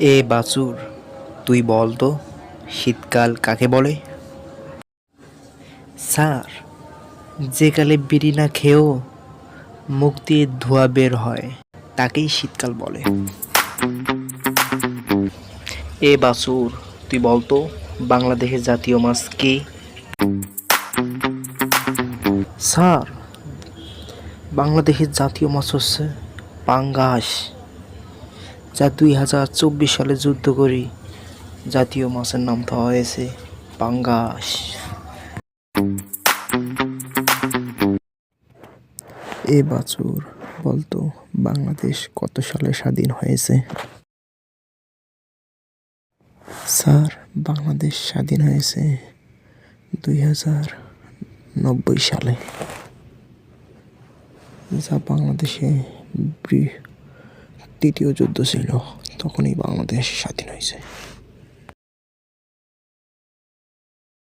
এ বাছুর, তুই বল তো, শীতকাল কাকে বলে? স্যার, যে কালে বিড়ি না খেয়েও মুখ দিয়ে ধোঁয়া বের হয়, তাকেই শীতকাল বলে। এ বাছুর, তুই বলতো বাংলাদেশের জাতীয় মাছ কি? স্যার, বাংলাদেশের জাতীয় মাছ হচ্ছে পাঙ্গাস। যা দুই হাজার চব্বিশ সালে যুদ্ধ করি। জাতীয় মাছের নাম দেওয়া হয়েছে পাঙ্গাস। এ বাছুর বলতো, বাংলাদেশ কত সালে স্বাধীন হয়েছে? স্যার, বাংলাদেশ স্বাধীন হয়েছে দুই হাজার নব্বই সালে। যা বাংলাদেশে তৃতীয় যুদ্ধ ছিল। তখনই বাংলাদেশ স্বাধীন হয়েছে।